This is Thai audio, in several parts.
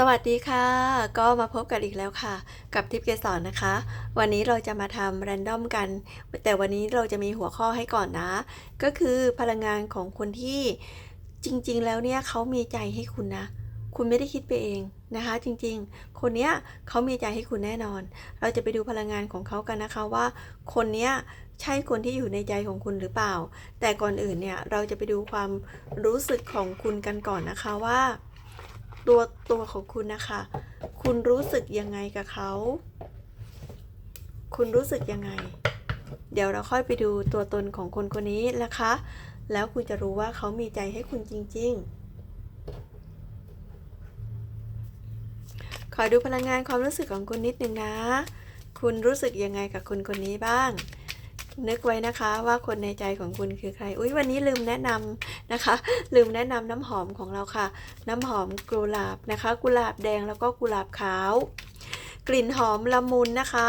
สวัสดีค่ะ ก็มาพบกันอีกแล้วค่ะ กับทิปเกสรนะคะ วันนี้เราจะมาทำแรนดอมกัน แต่วันนี้เราจะมีหัวข้อให้ก่อนนะ ก็คือพลังงานของคนที่จริง ๆ แล้วเนี่ยเขามีใจให้คุณนะ คุณไม่ได้คิดไปเองนะคะ จริงๆ คนเนี้ยเขามีใจให้คุณแน่นอน เราจะไปดูพลังงานของเขากันนะคะว่า คนเนี้ยใช่คนที่อยู่ในใจของคุณหรือเปล่า แต่ก่อนอื่นเนี่ยเราจะไปดูความรู้สึกของคุณกันก่อนนะคะว่า ตัวตัวของคุณนะคะ คุณรู้สึกยังไงกับเขา คุณรู้สึกยังไง เดี๋ยวเราค่อยไปดูตัวตนของคนคนนี้นะคะ แล้วคุณจะรู้ว่าเขามีใจให้คุณจริง ๆ ขอดูพลังงานความรู้สึกของคุณนิดนึงนะ คุณรู้สึกยังไงกับคนคนนี้บ้าง นึกไว้นะคะว่าคนในใจของคุณคือใคร อุ้ยวันนี้ลืมแนะนำนะคะ ลืมแนะนำน้ำหอมของเราค่ะ น้ำหอมกุหลาบนะคะ กุหลาบแดงแล้วก็กุหลาบขาว กลิ่นหอมละมุนนะคะ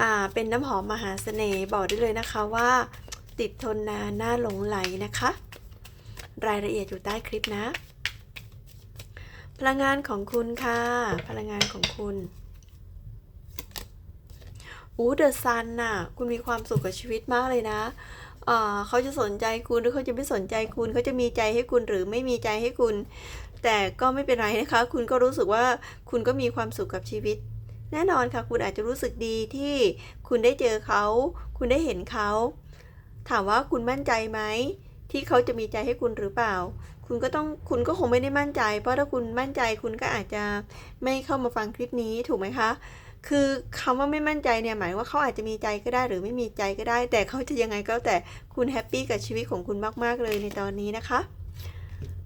อ่า เป็นน้ำหอมมหาเสน่ห์บอกได้เลยนะคะว่า ติดทนนานน่าหลงไหลนะคะ รายละเอียดอยู่ใต้คลิปนะ พลังงานของคุณค่ะ พลังงานของคุณ อู้เดอะซันน่ะ คุณมีความสุขกับชีวิตมากเลยนะเขาจะสนใจคุณหรือเขาจะไม่สนใจคุณเขาจะมีใจให้คุณหรือไม่มีใจให้คุณ แต่ก็ไม่เป็นไรนะคะ คุณก็รู้สึกว่าคุณก็มีความสุขกับชีวิต แน่นอนค่ะ คุณอาจจะรู้สึกดีที่คุณได้เจอเขา คุณได้เห็นเขา ถามว่าคุณมั่นใจไหมที่เขาจะมีใจให้คุณหรือเปล่า คุณก็ต้องคุณก็คงไม่ได้มั่นใจ เพราะถ้าคุณมั่นใจคุณก็อาจจะไม่เข้ามาฟังคลิปนี้ถูกไหมคะ คือคำว่าไม่มั่นใจเนี่ยหมายว่าเขาอาจจะมีใจก็ได้หรือไม่มีใจก็ได้ แต่เขาจะยังไงก็แต่คุณแฮปปี้กับชีวิตของคุณมากๆเลยในตอนนี้นะคะ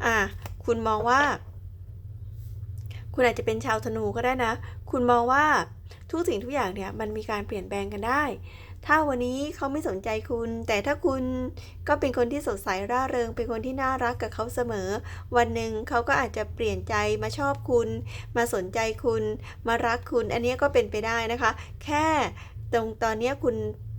อะคุณมองว่า คุณอาจจะเป็นชาวธนูก็ได้นะ คุณมองว่าทุกสิ่งทุกอย่างเนี่ยมันมีการเปลี่ยนแปลงกันได้ ถ้าวันนี้เขาไม่สนใจคุณ แต่ถ้าคุณก็เป็นคนที่สดใสร่าเริง เป็นคนที่น่ารักกับเขาเสมอ วันหนึ่งเขาก็อาจจะเปลี่ยนใจมาชอบคุณ มาสนใจคุณ มารักคุณ อันนี้ก็เป็นไปได้นะคะ แค่ตรงตอนนี้คุณ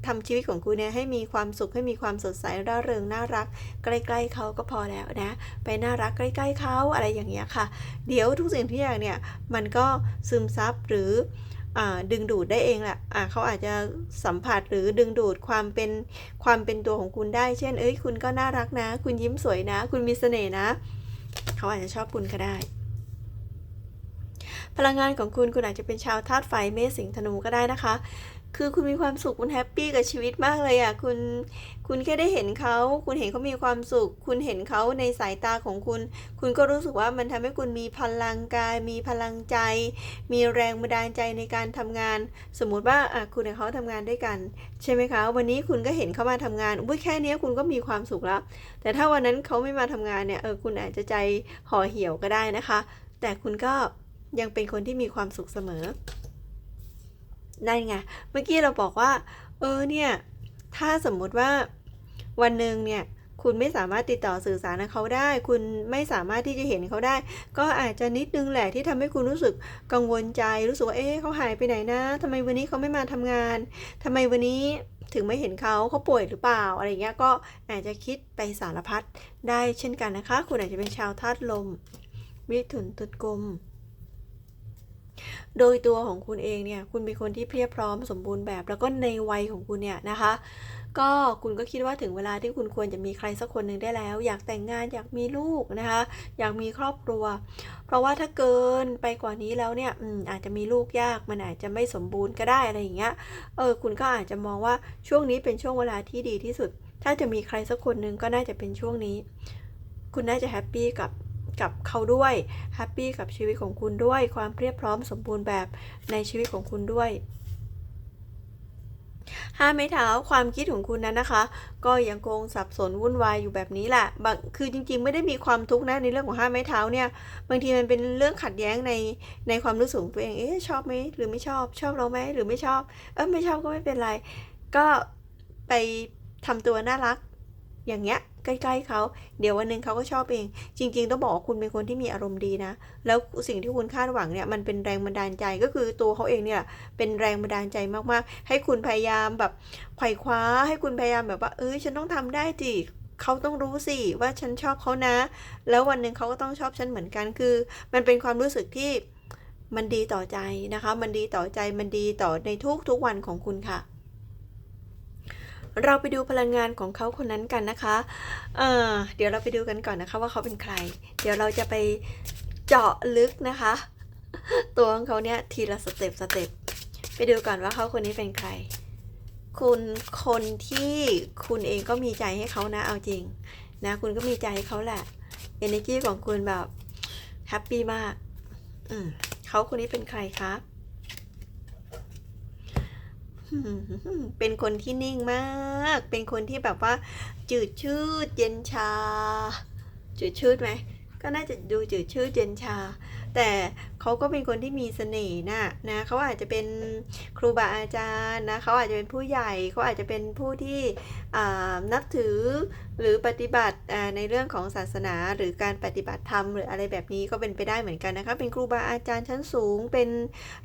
ทำชีวิตของคุณเนี่ยให้มีความสุขให้มีความสดใสร่าเริงน่ารัก ใกล้ๆเขาก็พอแล้วนะ ไปน่ารักใกล้ๆเขาอะไรอย่างเงี้ยค่ะ เดี๋ยวทุกสิ่งทุกอย่างเนี่ยมันก็ซึมซับหรือ ดึงดูดได้เองแหละะเขาอาจจะสัมผัสหรือดึงดูดความเป็นความเป็นตัวของคุณได้ เช่น เอ้ย คุณก็น่ารักนะ คุณยิ้มสวยนะ คุณมีเสน่ห์นะ เขาอาจจะชอบคุณก็ได้ พลังงานของคุณคุณอาจจะเป็นชาวธาตุไฟเมษสิงห์ธนูก็ได้นะคะ คือคุณมีความสุขคุณแฮปปี้กับชีวิตมากเลยอะคุณคุณแค่ได้เห็นเขา คุณเห็นเขามีความสุข คุณเห็นเขาในสายตาของคุณ คุณก็รู้สึกว่ามันทำให้คุณมีพลังกาย มีพลังใจ มีแรงบันดาลใจในการทำงาน สมมุติว่าอะคุณกับเขาทำงานด้วยกัน ใช่ไหมคะ วันนี้คุณก็เห็นเขามาทำงานอุ้ยแค่นี้คุณก็มีความสุขแล้ว แต่ถ้าวันนั้นเขาไม่มาทำงานเนี่ยเออคุณอาจจะใจห่อเหี่ยวก็ได้นะคะ แต่คุณก็ยังเป็นคนที่มีความสุขเสมอ นั่นไง เมื่อกี้เราบอกว่า เออเนี่ย ถ้าสมมุติว่าวันหนึ่งเนี่ยคุณไม่สามารถติดต่อสื่อสารกับเขาได้ คุณไม่สามารถที่จะเห็นเขาได้ ก็อาจจะนิดนึงแหละที่ทำให้คุณรู้สึกกังวลใจ รู้สึกว่า เอ๊ะเขาหายไปไหนนะทำไมวันนี้เขาไม่มาทำงานทำไมวันนี้ถึงไม่เห็นเขาเขาป่วยหรือเปล่า อะไรเงี้ย ก็อาจจะคิดไปสารพัดได้เช่นกันนะคะ คุณอาจจะเป็นชาวธาตุลม มิถุนตุลกลม โดยตัวของคุณเองเนี่ยคุณเป็นคนที่เพียบพร้อมสมบูรณ์แบบ แล้วก็ในวัยของคุณเนี่ยนะคะ ก็คุณก็คิดว่าถึงเวลาที่คุณควรจะมีใครสักคนหนึ่งได้แล้ว อยากแต่งงานอยากมีลูกนะคะ อยากมีครอบครัว เพราะว่าถ้าเกินไปกว่านี้แล้วเนี่ยอืมอาจจะมีลูกยากมันอาจจะไม่สมบูรณ์ก็ได้อะไรอย่างเงี้ยเออคุณก็อาจจะมองว่าช่วงนี้เป็นช่วงเวลาที่ดีที่สุด ถ้าจะมีใครสักคนหนึ่งก็น่าจะเป็นช่วงนี้ คุณน่าจะแฮปปี้กับ กับเขาด้วยแฮปปี้กับชีวิตของคุณด้วย ความเรียบพร้อมสมบูรณ์แบบในชีวิตของคุณด้วยห้าไม้เท้าความคิดของคุณนั้นนะคะ ก็ยังคงสับสนวุ่นวายอยู่แบบนี้แหละบางคือจริงๆ ไม่ได้มีความทุกข์นะในเรื่องของห้าไม้เท้าเนี่ยบางทีมันเป็นเรื่องขัดแย้งในในความรู้สึกของตัวเองเอ๊ะชอบไหมหรือไม่ชอบชอบเราไหมหรือไม่ชอบ เออไม่ชอบก็ไม่เป็นไร ก็ไปทำตัวน่ารัก อย่างเงี้ยใกล้ๆเขาเดี๋ยววันหนึ่งเขาก็ชอบเอง จริง ๆ ต้องบอกว่าคุณเป็นคนที่มีอารมณ์ดีนะ แล้วสิ่งที่คุณคาดหวังเนี่ยมันเป็นแรงบันดาลใจก็คือตัวเขาเองเนี่ยเป็นแรงบันดาลใจมากๆ ให้คุณพยายามแบบไขว่คว้า ให้คุณพยายามแบบว่าเอ้ยฉันต้องทำได้จิเขาต้องรู้สิว่าฉันชอบเขานะ แล้ววันหนึ่งเขาก็ต้องชอบฉันเหมือนกันคือ มันเป็นความรู้สึกที่มันดีต่อใจนะคะ มันดีต่อใจมันดีต่อในทุกทุกๆวันของคุณค่ะ เราไปดูพลังงานของเขาคนนั้นกันนะคะเออเดี๋ยวเราไปดูกันก่อนนะคะว่าเขาเป็นใคร เดี๋ยวเราจะไปเจาะลึกนะคะ ตัวของเขาเนี่ยทีละสเต็ปสเต็ปไปดูก่อนว่าเขาคนนี้เป็นใคร คุณคนที่คุณเองก็มีใจให้เขานะเอาจริงนะคุณก็มีใจให้เขาแหละ energy ของคุณแบบแฮปปี้มาก อืมเขาคนนี้เป็นใครครับ เป็นคนที่นิ่งมาก เป็นคนที่แบบว่า จืดชืดเย็นชา จืดชืดไหม ก็น่าจะดูจืดชืดเย็นชา แต่เขาก็เป็นคนที่มีเสน่ห์นะนะเขาอาจจะเป็นครูบาอาจารย์นะเขาอาจจะเป็นผู้ใหญ่เขาอาจจะเป็นผู้ที่นับถือหรือปฏิบัติในเรื่องของศาสนาหรือการปฏิบัติธรรมหรืออะไรแบบนี้ก็เป็นไปได้เหมือนกันนะคะเป็นครูบาอาจารย์ชั้นสูง เป็น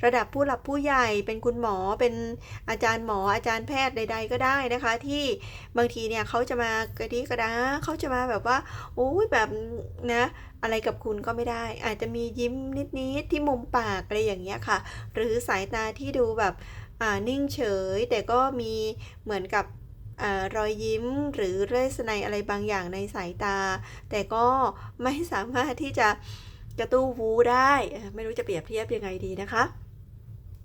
ระดับผู้หลักผู้ใหญ่ เป็นคุณหมอ เป็นอาจารย์หมออาจารย์แพทย์ใด ๆ ก็ได้นะคะ ที่บางทีเนี่ยเขาจะมากระดิกระดาเขาจะมาแบบว่าโอ้ยแบบนะอะไรกับคุณก็ไม่ได้ อาจจะมียิ้มนิดๆที่มุมปากอะไรอย่างเงี้ยค่ะ หรือสายตาที่ดูแบบนิ่งเฉย แต่ก็มีเหมือนกับอรอยยิ้มหรือเรสไนยอะไรบางอย่างในสายตา แต่ก็ไม่สามารถที่จะกระตู้วูได้ ไม่รู้จะเปรียบเทียบยังไงดีนะคะ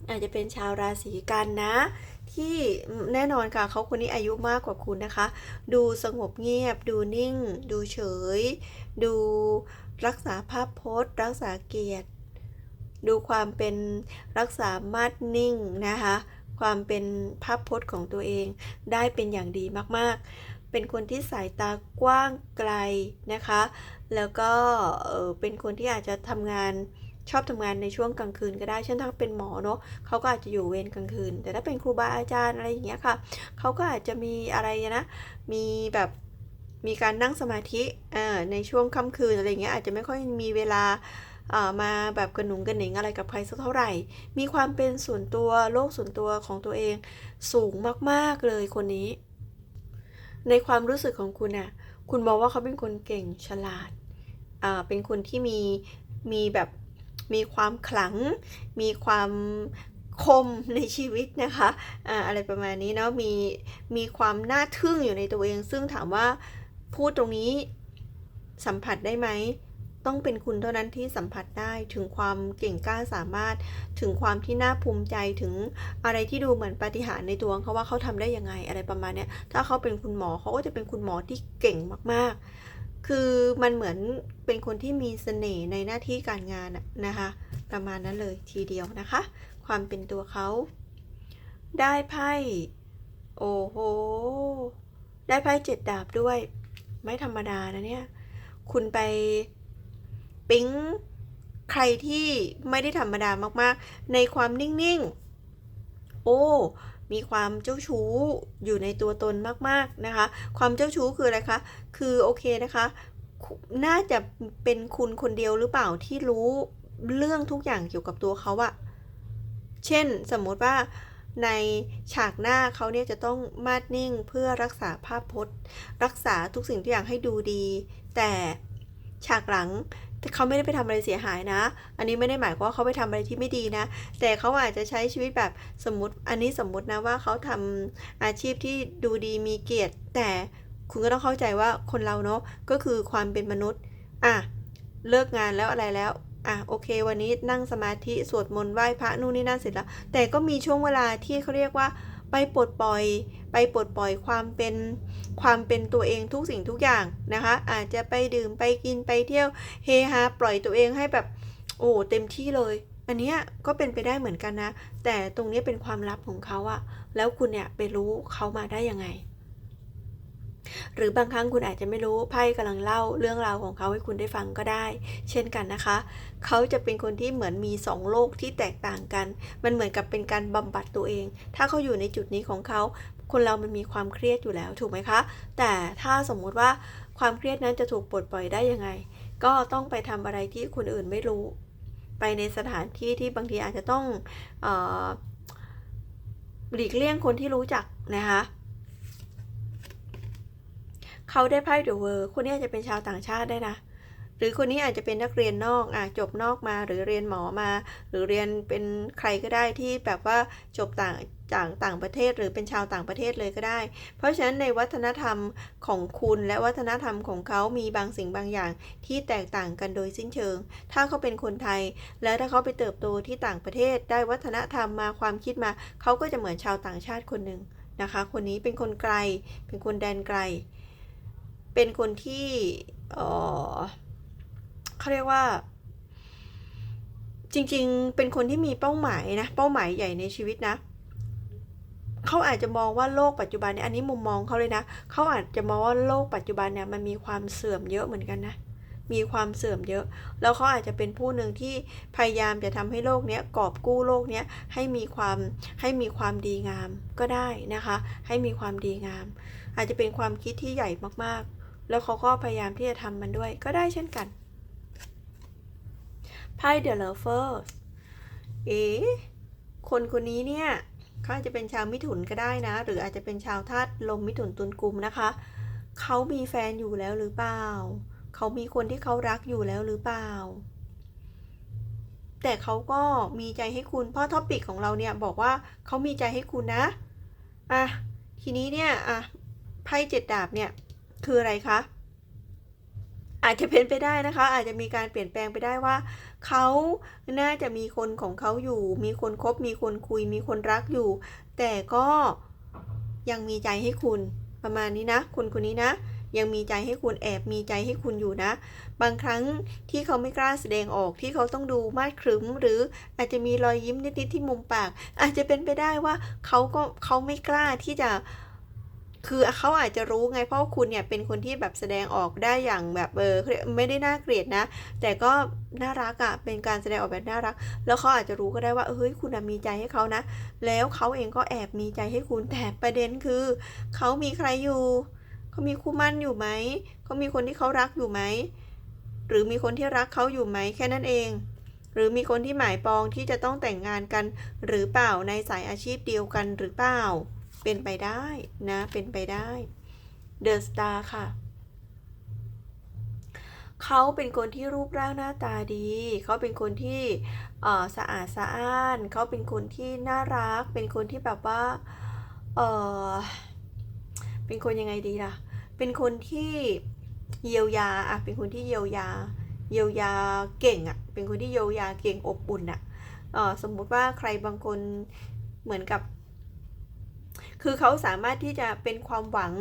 อาจจะเป็นชาวราศีกันนะ ที่แน่นอนค่ะเขาคนนี้อายุมากกว่าคุณนะคะ ดูสงบเงียบ ดูนิ่ง ดูเฉย ดูรักษาภาพพจน์ รักษาเกียรติ ดูความเป็นรักษามาดนิ่งนะคะ ความเป็นภาพพจน์ของตัวเองได้เป็นอย่างดีมากๆ เป็นคนที่สายตากว้างไกลนะคะ แล้วก็เป็นคนที่อาจจะทำงานชอบทำงานในช่วงกลางคืนก็ได้ เช่นถ้าเป็นหมอเนาะเขาก็อาจจะอยู่เวรกลางคืน แต่ถ้าเป็นครูบาอาจารย์อะไรอย่างเงี้ยค่ะ เขาก็อาจจะมีอะไรนะ มีแบบ มีการนั่งสมาธิในช่วงค่ำคืนอะไรเงี้ยอาจจะไม่ค่อยมีเวลาามาแบบกระหนุงกระหนิงอะไรกับใครสักเท่าไหร่ มีความเป็นส่วนตัวโลกส่วนตัวของตัวเองสูงมากๆเลยคนนี้ ในความรู้สึกของคุณน่ะ คุณมองว่าเขาเป็นคนเก่งฉลาด เป็นคนที่มีมีแบบมีความขลัง มีความคมในชีวิตนะคะอ่าอะไรประมาณนี้เนาะ มีมีความน่าทึ่งอยู่ในตัวเอง ซึ่งถามว่า พูดตรงนี้สัมผัสได้ไหม ต้องเป็นคุณเท่านั้นที่สัมผัสได้ถึงความเก่งกล้าสามารถถึงความที่น่าภูมิใจถึงอะไรที่ดูเหมือนปาฏิหาริย์ในตัวเขาว่าเขาทำได้ยังไงอะไรประมาณเนี้ยถ้าเขาเป็นคุณหมอเขาก็จะเป็นคุณหมอที่เก่งมากๆ คือมันเหมือนเป็นคนที่มีเสน่ห์ในหน้าที่การงานนะนะคะ ประมาณนั้นเลยทีเดียวนะคะ ความเป็นตัวเขา ได้ไพ่โอ้โหได้ไพ่เจ็ดดาบด้วย ไม่ธรรมดานะเนี่ย คุณไปปิ๊งใครที่ไม่ได้ธรรมดามากๆ ในความนิ่งๆ โอ้ มีความเจ้าชู้อยู่ในตัวตนมากๆนะคะ ความเจ้าชู้คืออะไรคะ คือโอเคนะคะ น่าจะเป็นคุณคนเดียวหรือเปล่าที่รู้เรื่องทุกอย่างเกี่ยวกับตัวเขาอะเช่นสมมติว่า ในฉากหน้าเขาเนี่ยจะต้องมาดนิ่งเพื่อรักษาภาพพจน์ รักษาทุกสิ่งทุกอย่างให้ดูดี แต่ฉากหลังเขาไม่ได้ไปทำอะไรเสียหายนะ อันนี้ไม่ได้หมายความว่าเขาไปทำอะไรที่ไม่ดีนะ แต่เขาอาจจะใช้ชีวิตแบบสมมติ อันนี้สมมตินะว่าเขาทำอาชีพที่ดูดีมีเกียรติ แต่คุณก็ต้องเข้าใจว่าคนเราเนาะก็คือความเป็นมนุษย์ อะ เลิกงานแล้วอะไรแล้ว อะโอเค วันนี้นั่งสมาธิสวดมนต์ไหว้พระนู่นนี่นั่นเสร็จแล้ว แต่ก็มีช่วงเวลาที่เขาเรียกว่าไปปลดปล่อย ไปปลดปล่อยความเป็นความเป็นตัวเองทุกสิ่งทุกอย่างนะคะ อาจจะไปดื่มไปกินไปเที่ยวเฮฮาปล่อยตัวเองให้แบบโอ้เต็มที่เลย อันนี้ก็เป็นไปได้เหมือนกันนะ แต่ตรงนี้เป็นความลับของเขาอะแล้วคุณเนี่ยไปรู้เขามาได้ยังไง หรือบางครั้งคุณอาจจะไม่รู้ไพ่กำลังเล่าเรื่องราวของเขาให้คุณได้ฟังก็ได้ เช่นกันนะคะ เขาจะเป็นคนที่เหมือนมีสองโลกที่แตกต่างกัน มันเหมือนกับเป็นการบำบัดตัวเอง ถ้าเขาอยู่ในจุดนี้ของเขา คนเรามันมีความเครียดอยู่แล้วถูกไหมคะ แต่ถ้าสมมุติว่าความเครียดนั้นจะถูกปลดปล่อยได้ยังไง ก็ต้องไปทำอะไรที่คนอื่นไม่รู้ ไปในสถานที่ที่บางทีอาจจะต้องหลีกเลี่ยงคนที่รู้จักนะคะ เขาได้ไพ่เดอะเวิร์คนนี้อาจจะเป็นชาวต่างชาติได้นะหรือคนนี้อาจจะเป็นนักเรียนนอกอะจบนอกมาหรือเรียนหมอมา หรือเรียนเป็นใครก็ได้ที่แบบว่าจบต่างจากต่างประเทศหรือเป็นชาวต่างประเทศเลยก็ได้ เพราะฉะนั้นในวัฒนธรรมของคุณและวัฒนธรรมของเขามีบางสิ่งบางอย่างที่แตกต่างกันโดยสิ้นเชิง ถ้าเขาเป็นคนไทย แล้วถ้าเขาไปเติบโตที่ต่างประเทศ ได้วัฒนธรรมมาความคิดมา เขาก็จะเหมือนชาวต่างชาติคนหนึ่งนะคะ คนนี้เป็นคนไกล เป็นคนแดนไกล เป็นคนที่เออเขาเรียกว่า จริงๆ เป็นคนที่มีเป้าหมายนะ เป้าหมายใหญ่ในชีวิตนะเขาอาจจะมองว่าโลกปัจจุบันเนี่ยอันนี้มุมมองเขาเลยนะเขาอาจจะมองว่าโลกปัจจุบันเนี่ยมันมีความเสื่อมเยอะเหมือนกันนะมีความเสื่อมเยอะ แล้วเขาอาจจะเป็นผู้หนึ่งที่พยายามจะทำให้โลกเนี้ยกอบกู้โลกเนี้ยให้มีความให้มีความดีงามก็ได้นะคะ ให้มีความดีงาม อาจจะเป็นความคิดที่ใหญ่มากๆ แล้วเขาก็พยายามที่จะทำมันด้วยก็ได้เช่นกันไพ่เดอะเลเฟอร์เอ๋คนคนนี้เนี่ยเขาอาจจะเป็นชาวมิถุนก็ได้นะ หรืออาจจะเป็นชาวธาตุลมมิถุนตุลกุมนะคะ เขามีแฟนอยู่แล้วหรือเปล่า เขามีคนที่เขารักอยู่แล้วหรือเปล่า แต่เขาก็มีใจให้คุณ เพราะท็อปิกของเราเนี่ยบอกว่าเขามีใจให้คุณนะ อะ ทีนี้เนี่ย อะ ไพ่เจ็ดดาบเนี่ย คืออะไรคะอาจจะเป็นไปได้นะคะ อาจจะมีการเปลี่ยนแปลงไปได้ว่าเขาน่าจะมีคนของเขาอยู่ มีคนคบมีคนคุย มีคนรักอยู่ แต่ก็ยังมีใจให้คุณประมาณนี้นะ คนคนนี้นะ ยังมีใจให้คุณแอบมีใจให้คุณอยู่นะ บางครั้งที่เขาไม่กล้าแสดงออกที่เขาต้องดูมาดครึ้มหรืออาจจะมีรอยยิ้มนิดๆที่มุมปาก อาจจะเป็นไปได้ว่าเขาก็เขาไม่กล้าที่จะ คือเขาอาจจะรู้ไงเพราะว่าคุณเนี่ยเป็นคนที่แบบแสดงออกได้อย่างแบบเออไม่ได้น่าเกลียดนะ แต่ก็น่ารักอะ่ะเป็นการแสดงออกแบบน่ารัก แล้วเขาอาจจะรู้ก็ได้ว่าเฮ้ยคุณมีใจให้เขานะ แล้วเขาเองก็แอบมีใจให้คุณแต่ประเด็นคือเขามีใครอยู่เขามีคู่มั่นอยู่ไหมเขามีคนที่เขารักอยู่ไหมหรือมีคนที่รักเขาอยู่ไหมแค่นั้นเอง หรือมีคนที่หมายปองที่จะต้องแต่งงานกัน หรือเปล่าในสายอาชีพเดียวกันหรือเปล่า เป็นไปได้นะ เป็นไปได้ The Star ค่ะ เขาเป็นคนที่รูปร่างหน้าตาดี เขาเป็นคนที่สะอาดสะอ้าน เขาเป็นคนที่น่ารัก เป็นคนที่แบบว่าเออเป็นคนยังไงดีล่ะ เป็นคนที่เยียวยาอะเป็นคนที่เยียวยา เยียวยาเก่งอะเป็นคนที่เยียวยาเก่งอบอุ่นอะสมมุติว่าใครบางคนเหมือนกับ คือเขาสามารถที่จะเป็นความหวัง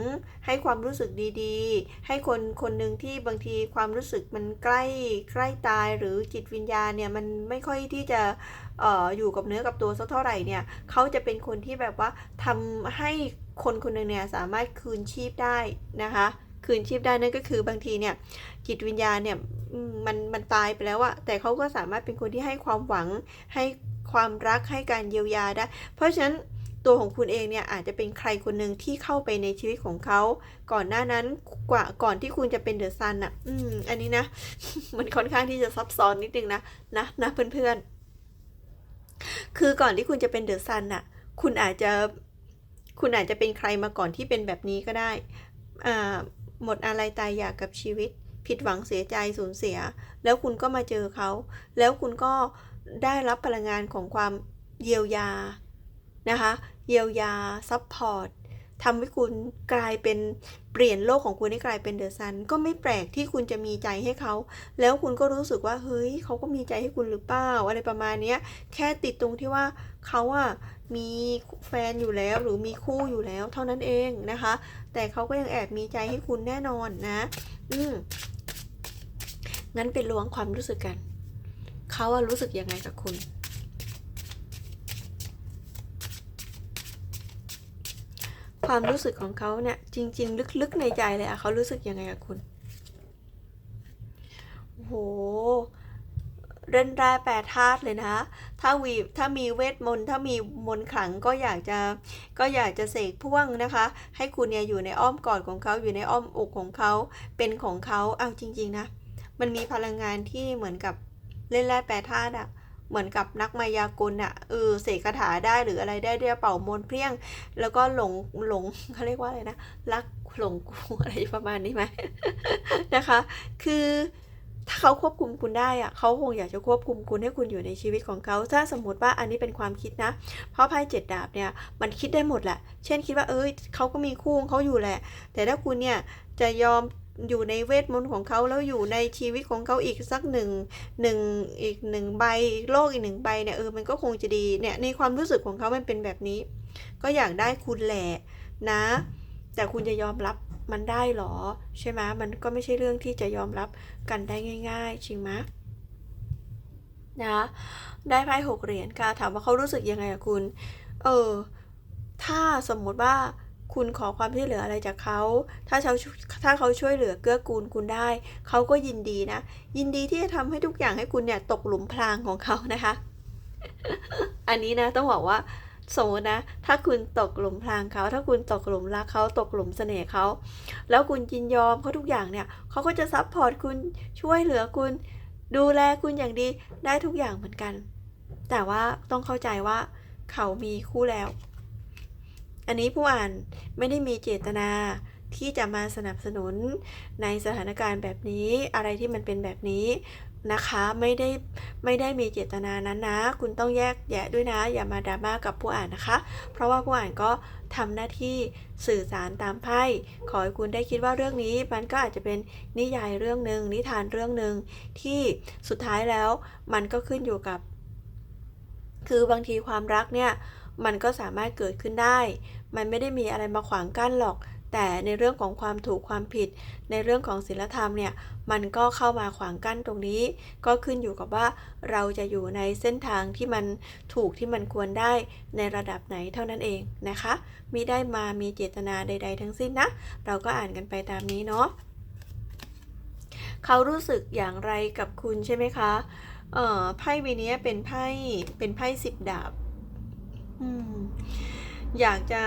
ให้ความรู้สึกดีๆ ให้คนคนหนึ่งที่บางทีความรู้สึกมันใกล้ใกล้ตายหรือจิตวิญญาณเนี่ยมันไม่ค่อยที่จะอออยู่กับเนื้อกับตัวสักเท่าไหร่เนี่ยเขาจะเป็นคนที่แบบว่าทำให้คนคนหนึ่งเนี่ยสามารถคืนชีพได้นะคะคืนชีพได้นั่นก็คือบางทีเนี่ยจิตวิญญาณเนี่ยมันมันตายไปแล้วอะแต่เขาก็สามารถเป็นคนที่ให้ความหวังให้ความรักให้การเยียวยาได้ เพราะฉะนั้น ตัวของคุณเองเนี่ยอาจจะเป็นใครคนหนึ่งที่เข้าไปในชีวิตของเขา ก่อนหน้านั้นกว่าก่อนที่คุณจะเป็นเดอะซันอะ อืม อันนี้นะ มันค่อนข้างที่จะซับซ้อนนิดนึงนะ นะนะเพื่อนๆ คือก่อนที่คุณจะเป็นเดอะซันอะ คุณอาจจะ คุณอาจจะเป็นใครมาก่อนที่เป็นแบบนี้ก็ได้ อ่า หมดอะไรตายอยากกับชีวิต ผิดหวังเสียใจสูญเสีย แล้วคุณก็มาเจอเขา แล้วคุณก็ได้รับพลังงานของความเยียวยา นะคะเยียวยาซัพพอร์ตทำให้คุณกลายเป็นเปลี่ยนโลกของคุณให้กลายเป็นเดอะซันก็ไม่แปลกที่คุณจะมีใจให้เขา แล้วคุณก็รู้สึกว่าเฮ้ยเขาก็มีใจให้คุณหรือเปล่าอะไรประมาณเนี้ยแค่ติดตรงที่ว่าเขาอะมีแฟนอยู่แล้วหรือมีคู่อยู่แล้วเท่านั้นเองนะคะ แต่เขาก็ยังแอบมีใจให้คุณแน่นอนนะ อืมงั้นไปล้วงความรู้สึกกัน เขาอะรู้สึกยังไงกับคุณ ความรู้สึกของเขาเนี่ย จริง ๆ ลึกๆในใจเลยอะเขารู้สึกยังไงกับคุณโอ้โหเร่นแร่แปรธาตุเลยนะ ถ้าวีถ้ามีเวทมนต์ ถ้ามีมนต์ขลังก็อยากจะก็อยากจะเสกพ่วงนะคะ ให้คุณเนี่ยอยู่ในอ้อมกอดของเขาอยู่ในอ้อมอกของเขาเป็นของเขาเอาจริง ๆ นะ มันมีพลังงานที่เหมือนกับเล่นแร่แปรธาตุอะ เหมือนกับนักมายากลอะเออเสกคาถาได้หรืออะไรได้เรียเป่ามนเพี้ยง แล้วก็หลงหลงเขาเรียกว่าอะไรนะรักหลงกูอะไรประมาณนี้ไหมนะคะ คือถ้าเขาควบคุมคุณได้อะเขาคงอยากจะควบคุมคุณให้คุณอยู่ในชีวิตของเขา ถ้าสมมติว่าอันนี้เป็นความคิดนะ เพราะไพ่เจ็ดดาบเนี่ยมันคิดได้หมดแหละ เช่นคิดว่าเอ้ยเขาก็มีคู่ของเขาอยู่แหละ แต่ถ้าคุณเนี่ยจะยอม อยู่ในเวทมนต์ของเขาแล้วอยู่ในชีวิตของเขาอีกสักหนึ่งหนึ่งอีกหนึ่งใบโลกอีกหนึ่งใบเนี่ยเออมันก็คงจะดีเนี่ยในความรู้สึกของเขามันเป็นแบบนี้ ก็อยากได้คุณแหละนะ แต่คุณจะยอมรับมันได้หรอ ใช่ไหมมันก็ไม่ใช่เรื่องที่จะยอมรับกันได้ง่าย ๆ จริงไหมนะได้ไพ่หกเหรียญค่ะถามว่าเขารู้สึกยังไงอะคุณ เออ ถ้าสมมติว่า คุณขอความช่วยเหลืออะไรจากเขา ถ้าเขาถ้าเขาช่วยเหลือเกื้อกูลคุณได้ เขาก็ยินดีนะ ยินดีที่จะทำให้ทุกอย่างให้คุณเนี่ยตกหลุมพรางของเขานะคะ อันนี้นะต้องบอกว่าสมมตินะ ถ้าคุณตกหลุมพรางเขา ถ้าคุณตกหลุมรักเขา ตกหลุมเสน่ห์เขา แล้วคุณยินยอมเขาทุกอย่างเนี่ย เขาก็จะซัพพอร์ตคุณ ช่วยเหลือคุณ ดูแลคุณอย่างดี ได้ทุกอย่างเหมือนกัน แต่ว่าต้องเข้าใจว่าเขามีคู่แล้ว อันนี้ผู้อ่านไม่ได้มีเจตนาที่จะมาสนับสนุนในสถานการณ์แบบนี้อะไรที่มันเป็นแบบนี้นะคะไม่ได้ไม่ได้มีเจตนานั้นนะ คุณต้องแยกแยะด้วยนะ อย่ามาดราม่ากับผู้อ่านนะคะ เพราะว่าผู้อ่านก็ทำหน้าที่สื่อสารตามไพ่ขอให้คุณได้คิดว่าเรื่องนี้ มันก็อาจจะเป็นนิยายเรื่องหนึ่งนิทานเรื่องหนึ่งที่สุดท้ายแล้วมันก็ขึ้นอยู่กับ คือบางทีความรักเนี่ย มันก็สามารถเกิดขึ้นได้ มันไม่ได้มีอะไรมาขวางกั้นหรอก แต่ในเรื่องของความถูกความผิด ในเรื่องของศีลธรรมเนี่ย มันก็เข้ามาขวางกั้นตรงนี้ ก็ขึ้นอยู่กับว่าเราจะอยู่ในเส้นทางที่มันถูกที่มันควรได้ในระดับไหนเท่านั้นเองนะคะมิได้มามีเจตนาใด ๆ ทั้งสิ้นนะ เราก็อ่านกันไปตามนี้เนาะ เขารู้สึกอย่างไรกับคุณใช่ไหมคะเอ่อไพ่ใบนี้เป็นไพ่เป็นไพ่สิบดาบ อยากจะ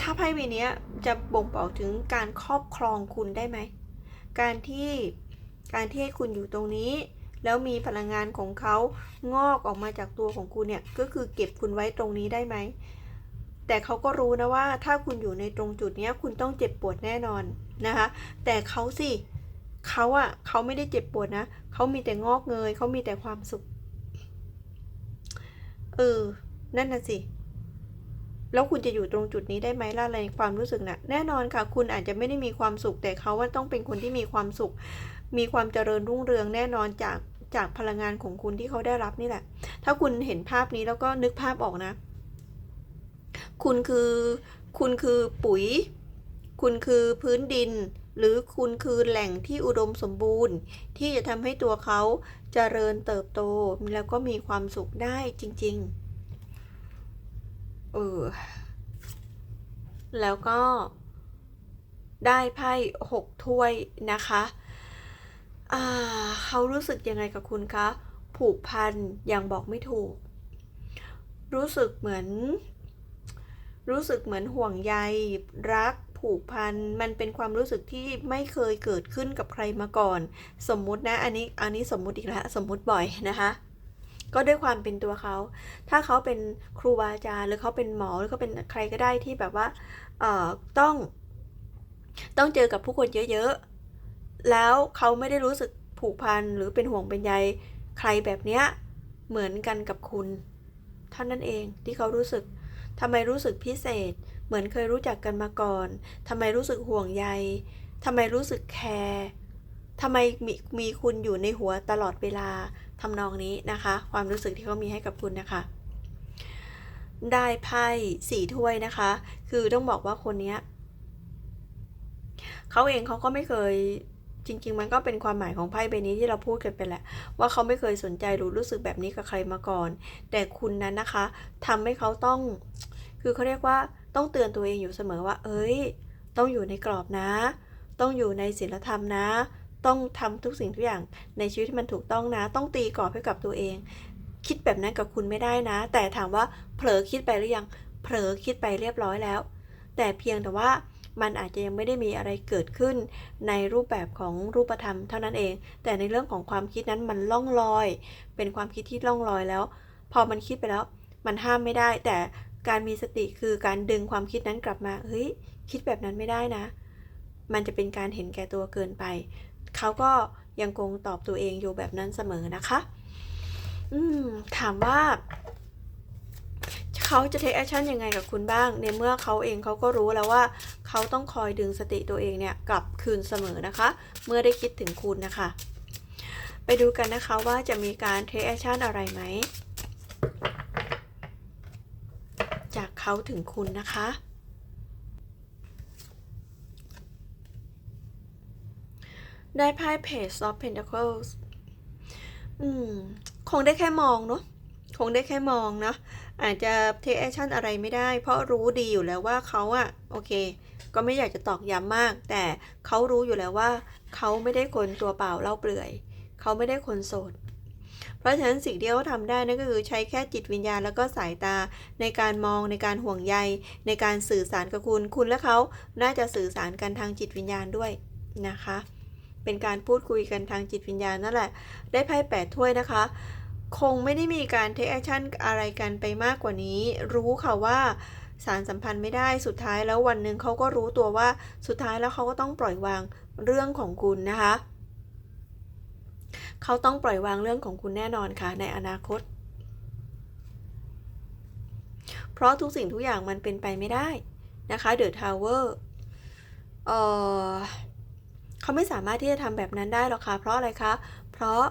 ถ้าไพ่ใบนี้จะบ่งบอกถึงการครอบครองคุณได้ไหม การที่การที่ให้คุณอยู่ตรงนี้ แล้วมีพลังงานของเขางอกออกมาจากตัวของคุณเนี่ยก็คือเก็บคุณไว้ตรงนี้ได้ไหม แต่เขาก็รู้นะว่าถ้าคุณอยู่ในตรงจุดนี้คุณต้องเจ็บปวดแน่นอนนะคะ แต่เขาสิเขาอะเขาไม่ได้เจ็บปวดนะเขามีแต่งอกเงยเขามีแต่ความสุขเออ นั่นน่ะสิ แล้วคุณจะอยู่ตรงจุดนี้ได้ไหมล่ะในความรู้สึกนะ่ะ แน่นอนค่ะ คุณอาจจะไม่ได้มีความสุข แต่เขาว่าต้องเป็นคนที่มีความสุข มีความเจริญรุ่งเรืองแน่นอนจากจากพลังงานของคุณที่เขาได้รับนี่แหละ ถ้าคุณเห็นภาพนี้แล้วก็นึกภาพออกนะ คุณคือ คุณคือปุ๋ย คุณคือพื้นดิน หรือคุณคือแหล่งที่อุดมสมบูรณ์ ที่จะทำให้ตัวเขาเจริญเติบโต แล้วก็มีความสุขได้จริง ๆ เออ แล้วก็ได้ไพ่หกถ้วยนะคะเขารู้สึกยังไงกับคุณคะ ผูกพันอย่างบอกไม่ถูก รู้สึกเหมือน รู้สึกเหมือนห่วงใยรักผูกพันมันเป็นความรู้สึกที่ไม่เคยเกิดขึ้นกับใครมาก่อน สมมุตินะ อันนี้อันนี้สมมุติอีกแล้วสมมุติบ่อยนะคะ ก็ด้วยความเป็นตัวเขา ถ้าเขาเป็นครูบาอาจารย์หรือเขาเป็นหมอหรือเขาเป็นใครก็ได้ที่แบบว่าเอ่อต้อง ต้องเจอกับผู้คนเยอะๆ แล้วเขาไม่ได้รู้สึกผูกพันหรือเป็นห่วงเป็นใยใครแบบเนี้ยเหมือนกันกับคุณเท่านั้นเองที่เขารู้สึกทำไมรู้สึกพิเศษ เหมือนเคยรู้จักกันมาก่อนทำไมรู้สึกห่วงใยทำไมรู้สึกแคร์ทำไมมีมีคุณอยู่ในหัวตลอดเวลา ทำนองนี้นะคะ ความรู้สึกที่เขามีให้กับคุณนะคะ ได้ไพ่สี่ถ้วยนะคะ คือต้องบอกว่าคนเนี้ยเขาเองเขาก็ไม่เคยจริง ๆ มันก็เป็นความหมายของไพ่ใบนี้ที่เราพูดกันไปแหละ ว่าเขาไม่เคยสนใจหรือรู้สึกแบบนี้กับใครมาก่อน แต่คุณนั้นนะคะทำให้เขาต้อง คือเขาเรียกว่าต้องเตือนตัวเองอยู่เสมอว่า เอ้ย ต้องอยู่ในกรอบนะ ต้องอยู่ในศีลธรรมนะ ต้องทำทุกสิ่งทุกอย่างในชีวิตที่มันถูกต้องนะ ต้องตีกรอบให้กับตัวเอง คิดแบบนั้นกับคุณไม่ได้นะ แต่ถามว่าเผลอคิดไปหรือยัง เผลอคิดไปเรียบร้อยแล้ว แต่เพียงแต่ว่ามันอาจจะยังไม่ได้มีอะไรเกิดขึ้นในรูปแบบของรูปธรรมเท่านั้นเอง แต่ในเรื่องของความคิดนั้นมันล่องลอย เป็นความคิดที่ล่องลอยแล้ว พอมันคิดไปแล้ว มันห้ามไม่ได้ แต่การมีสติคือการดึงความคิดนั้นกลับมา เฮ้ย คิดแบบนั้นไม่ได้นะ มันจะเป็นการเห็นแก่ตัวเกินไป เขาก็ยังคงตอบตัวเองอยู่แบบนั้นเสมอนะคะ อืม ถามว่า เขาจะ take action ยังไงกับคุณบ้าง ในเมื่อเขาเองเขาก็รู้แล้วว่า เขาต้องคอยดึงสติตัวเองเนี่ยกลับคืนเสมอนะคะ เมื่อได้คิดถึงคุณนะคะ ไปดูกันนะคะว่าจะมีการ take action อะไรไหม จากเขาถึงคุณนะคะ ได้ไพ่ Page of Pentacles อืม คงได้แค่มองเนาะ คงได้แค่มองเนาะอาจจะ take action อะไรไม่ได้ เพราะรู้ดีอยู่แล้วว่าเขาอะโอเค ก็ไม่อยากจะตอกย้ำมาก แต่เขารู้อยู่แล้วว่า เขาไม่ได้คนตัวเปล่าเล่าเปลือย เขาไม่ได้คนโสด เพราะฉะนั้นสิ่งที่เขาทำได้นั่นก็คือใช้แค่จิตวิญญาณแล้วก็สายตาในการมองในการห่วงใย ในการสื่อสารกับคุณ คุณและเขา น่าจะสื่อสารกันทางจิตวิญญาณด้วยนะคะ เป็นการพูดคุยกันทางจิตวิญญาณนั่นแหละ ได้ไพ่แปดถ้วยนะคะ คงไม่ได้มีการเทคแอคชั่นอะไรกันไปมากกว่านี้ รู้ค่ะว่าสารสัมพันธ์ไม่ได้สุดท้ายแล้ววันหนึ่งเขาก็รู้ตัวว่าสุดท้ายแล้วเขาก็ต้องปล่อยวางเรื่องของคุณนะคะ เขาต้องปล่อยวางเรื่องของคุณแน่นอนค่ะในอนาคต เพราะทุกสิ่งทุกอย่างมันเป็นไปไม่ได้นะคะเดอะทาวเวอร์เออ เขาไม่สามารถที่จะทำแบบนั้นได้หรอกค่ะ เพราะอะไรคะ เพราะ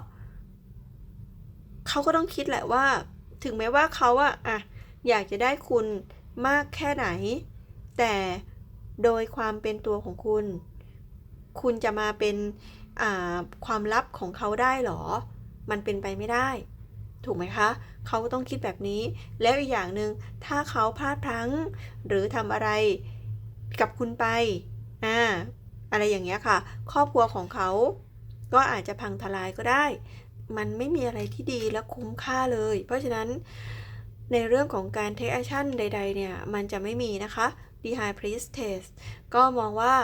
เขาก็ต้องคิดแหละว่า ถึงแม้ว่าเขาอะอะอยากจะได้คุณมากแค่ไหน แต่โดยความเป็นตัวของคุณ คุณจะมาเป็นความลับของเขาได้หรอ มันเป็นไปไม่ได้ ถูกไหมคะ เขาต้องคิดแบบนี้ แล้วอีกอย่างหนึ่งถ้าเขาพลาดพลั้ง หรือทำอะไรกับคุณไป อ่า อะไรอย่างเงี้ยค่ะ ครอบครัวของเขา ก็อาจจะพังทลายก็ได้ มันไม่มีอะไรที่ดีและคุ้มค่าเลย เพราะฉะนั้นในเรื่องของการ take action ใด ๆ เนี่ย มันจะไม่มีนะคะ The h i Priestess ก็มองว่า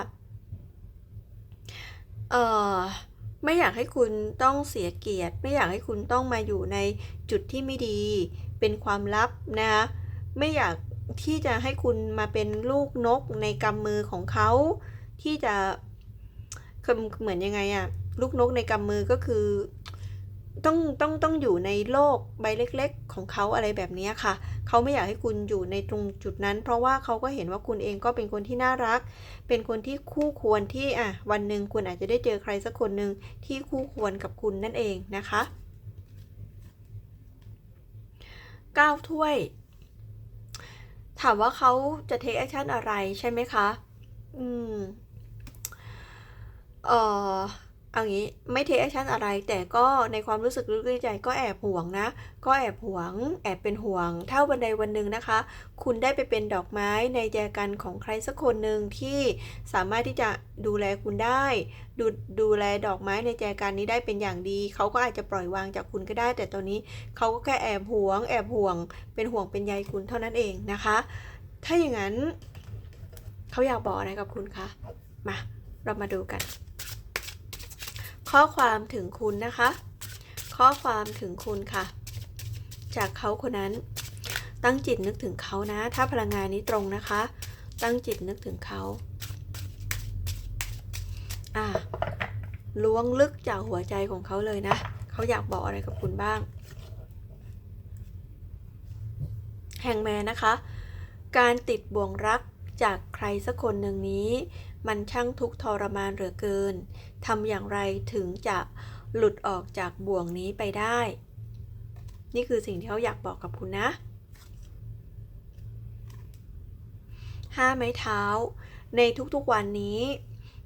เอ่อ ไม่อยากให้คุณต้องเสียเกียรติ ไม่อยากให้คุณต้องมาอยู่ในจุดที่ไม่ดี เป็นความลับนะคะไม่อยากที่จะให้คุณมาเป็นลูกนกในกำมือของเขา ที่จะเหมือนยังไงอะลูกนกในกำมือก็คือ ต้องต้องต้องอยู่ในโลกใบเล็ก ๆ ของเขาอะไรแบบนี้ค่ะ เขาไม่อยากให้คุณอยู่ในตรงจุดนั้น เพราะว่าเขาก็เห็นว่าคุณเองก็เป็นคนที่น่ารัก เป็นคนที่คู่ควรที่อะวันหนึ่งคุณอาจจะได้เจอใครสักคนหนึ่งที่คู่ควรกับคุณนั่นเองนะคะก้าถ้วย ถามว่าเขาจะเทคแอคชั่นอะไรใช่ไหมคะ อืม เออเอางี้ไม่เทคแอคชั่นอะไร แต่ก็ในความรู้สึกลึกๆใจก็แอบห่วงนะ ก็แอบห่วง แอบเป็นห่วง ถ้าวันใดวันหนึ่งนะคะ คุณได้ไปเป็นดอกไม้ในแจกันของใครสักคนหนึ่งที่สามารถที่จะดูแลคุณได้ ดูดูแลดอกไม้ในแจกันนี้ได้เป็นอย่างดี เขาก็อาจจะปล่อยวางจากคุณก็ได้ แต่ตอนนี้เขาก็แค่แอบห่วง แอบห่วง เป็นห่วงเป็นใยคุณเท่านั้นเองนะคะ ถ้าอย่างนั้นเขาอยากบอกอะไรกับคุณคะมาเรามาดูกัน ข้อความถึงคุณนะคะ ข้อความถึงคุณค่ะ จากเขาคนนั้น ตั้งจิตนึกถึงเขานะ ถ้าพลังงานนี้ตรงนะคะ ตั้งจิตนึกถึงเขาอ่าล้วงลึกจากหัวใจของเขาเลยนะ เขาอยากบอกอะไรกับคุณบ้างแห่งแมนนะคะ การติดบ่วงรักจากใครสักคนหนึ่งนี้ มันช่างทุกข์ทรมานเหลือเกิน ทำอย่างไรถึงจะหลุดออกจากบ่วงนี้ไปได้ นี่คือสิ่งที่เขาอยากบอกกับคุณนะห้าไม้เท้า ในทุกๆวันนี้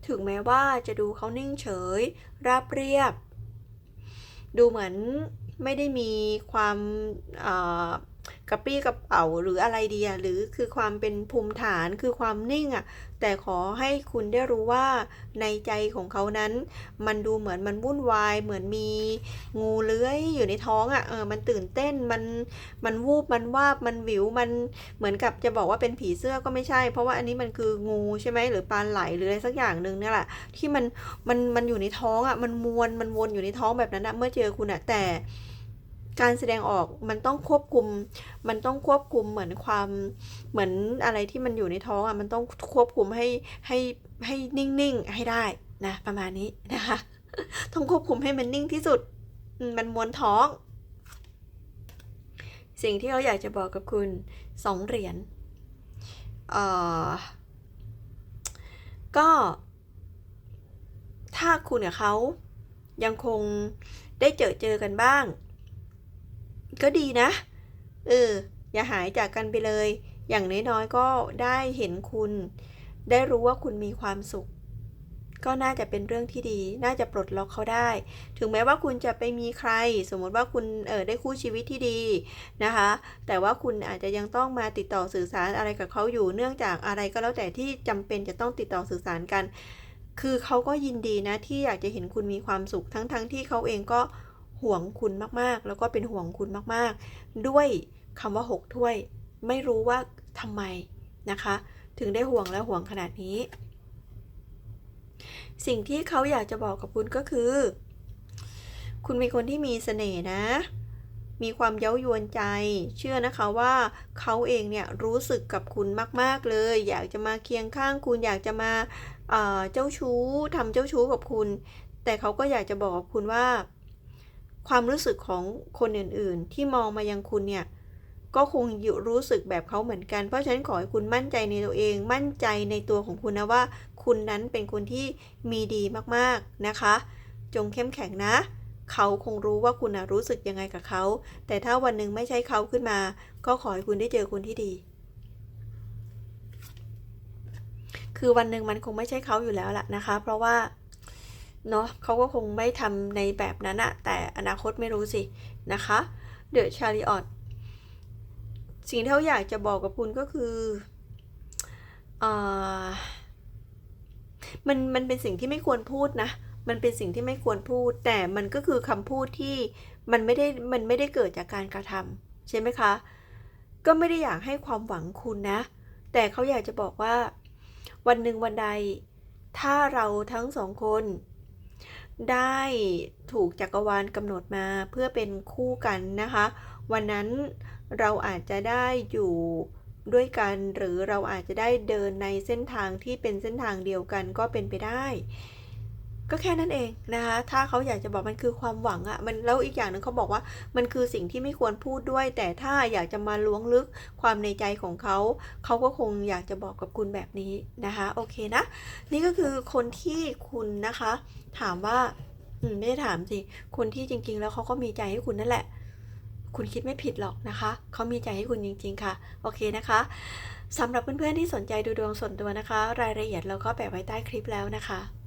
ถึงแม้ว่าจะดูเขานิ่งเฉย ราบเรียบ ดูเหมือนไม่ได้มีความ กระปรี้กระเป๋าหรืออะไรดีหรือคือความเป็นภูมิฐานคือความนิ่งอะแต่ขอให้คุณได้รู้ว่าในใจของเขานั้น มันดูเหมือนมันวุ่นวาย เหมือนมีงูเลื้อยอยู่ในท้องอะเออมันตื่นเต้นมันมันวูบมันวาบมันวิวมันเหมือนกับจะบอกว่าเป็นผีเสื้อก็ไม่ใช่ เพราะว่าอันนี้มันคืองูใช่ไหมหรือปลาไหลหรืออะไรสักอย่างหนึ่งเนี่ยแหละที่มันมันมันอยู่ในท้องอะมันมวนมันวนอยู่ในท้องแบบนั้นนะเมื่อเจอคุณอะแต่ การแสดงออกมันต้องควบคุม มันต้องควบคุมเหมือนความเหมือนอะไรที่มันอยู่ในท้องอะมันต้องควบคุมให้ให้ให้นิ่งๆให้ได้นะประมาณนี้นะคะ ต้องควบคุมให้มันนิ่งที่สุด มันมวนท้อง สิ่งที่เขาอยากจะบอกกับคุณสองเหรียญเอ่อก็ ถ้าคุณกับเขายังคงได้เจอเจอกันบ้าง ก็ดีนะ เออ อย่าหายจากกันไปเลย อย่างน้อยๆก็ได้เห็นคุณ ได้รู้ว่าคุณมีความสุข ก็น่าจะเป็นเรื่องที่ดี น่าจะปลดล็อกเขาได้ ถึงแม้ว่าคุณจะไปมีใคร สมมติว่าคุณ เออได้คู่ชีวิตที่ดีนะคะ แต่ว่าคุณอาจจะยังต้องมาติดต่อสื่อสารอะไรกับเขาอยู่ เนื่องจากอะไรก็แล้วแต่ที่จำเป็นจะต้องติดต่อสื่อสารกัน คือเขาก็ยินดีนะที่อยากจะเห็นคุณมีความสุข ทั้งๆทที่เขาเองก็ ห่วงคุณมากๆ แล้วก็เป็นห่วงคุณมากๆ ด้วยคำว่าหกถ้วย ไม่รู้ว่าทำไมนะคะ ถึงได้ห่วงและห่วงขนาดนี้ สิ่งที่เขาอยากจะบอกกับคุณก็คือ คุณเป็นคนที่มีเสน่ห์นะ มีความเย้ายวนใจ เชื่อนะคะว่าเขาเองเนี่ยรู้สึกกับคุณมาก ๆเลย อยากจะมาเคียงข้างคุณอยากจะมาเอ่อเจ้าชู้ทำเจ้าชู้กับคุณ แต่เขาก็อยากจะบอกกับคุณว่า ความรู้สึกของคนอื่นๆ ที่มองมายังคุณเนี่ยก็คงอยู่รู้สึกแบบเขาเหมือนกัน เพราะฉะนั้นขอให้คุณมั่นใจในตัวเอง มั่นใจในตัวของคุณนะว่า คุณนั้นเป็นคนที่มีดีมากๆนะคะ จงเข้มแข็งนะ เขาคงรู้ว่าคุณนะรู้สึกยังไงกับเขา แต่ถ้าวันหนึ่งไม่ใช่เขาขึ้นมา ก็ขอให้คุณได้เจอคนที่ดี คือวันหนึ่งมันคงไม่ใช่เขาอยู่แล้วล่ะนะคะ เพราะว่า เนาะเขาก็คงไม่ทำในแบบนั้นอะแต่อนาคตไม่รู้สินะคะเดอะชาริออตสิ่งที่เขาอยากจะบอกกับคุณก็คือเอ่อมันมันเป็นสิ่งที่ไม่ควรพูดนะ มันเป็นสิ่งที่ไม่ควรพูด แต่มันก็คือคำพูดที่มันไม่ได้มันไม่ได้เกิดจากการกระทำใช่ไหมคะ ก็ไม่ได้อยากให้ความหวังคุณนะ แต่เขาอยากจะบอกว่า วันหนึ่งวันใด ถ้าเราทั้งสองคน ได้ถูกจักรวาลกำหนดมาเพื่อเป็นคู่กันนะคะ วันนั้นเราอาจจะได้อยู่ด้วยกัน หรือเราอาจจะได้เดินในเส้นทางที่เป็นเส้นทางเดียวกันก็เป็นไปได้ ก็แค่นั้นเองนะคะ ถ้าเขาอยากจะบอกมันคือความหวังอะมันแล้วอีกอย่างหนึ่งเขาบอกว่ามันคือสิ่งที่ไม่ควรพูดด้วย แต่ถ้าอยากจะมาล้วงลึกความในใจของเขา เขาก็คงอยากจะบอกกับคุณแบบนี้นะคะ โอเคนะ นี่ก็คือคนที่คุณนะคะ ถามว่าอืมไม่ได้ถามสิ คนที่จริง ๆ แล้วเขาก็มีใจให้คุณนั่นแหละ คุณคิดไม่ผิดหรอกนะคะ เขามีใจให้คุณจริง ๆ ค่ะ โอเคนะคะสำหรับเพื่อนๆที่สนใจดูดวงส่วนตัวนะคะ รายละเอียดเราก็แปะไว้ใต้คลิปแล้วนะคะ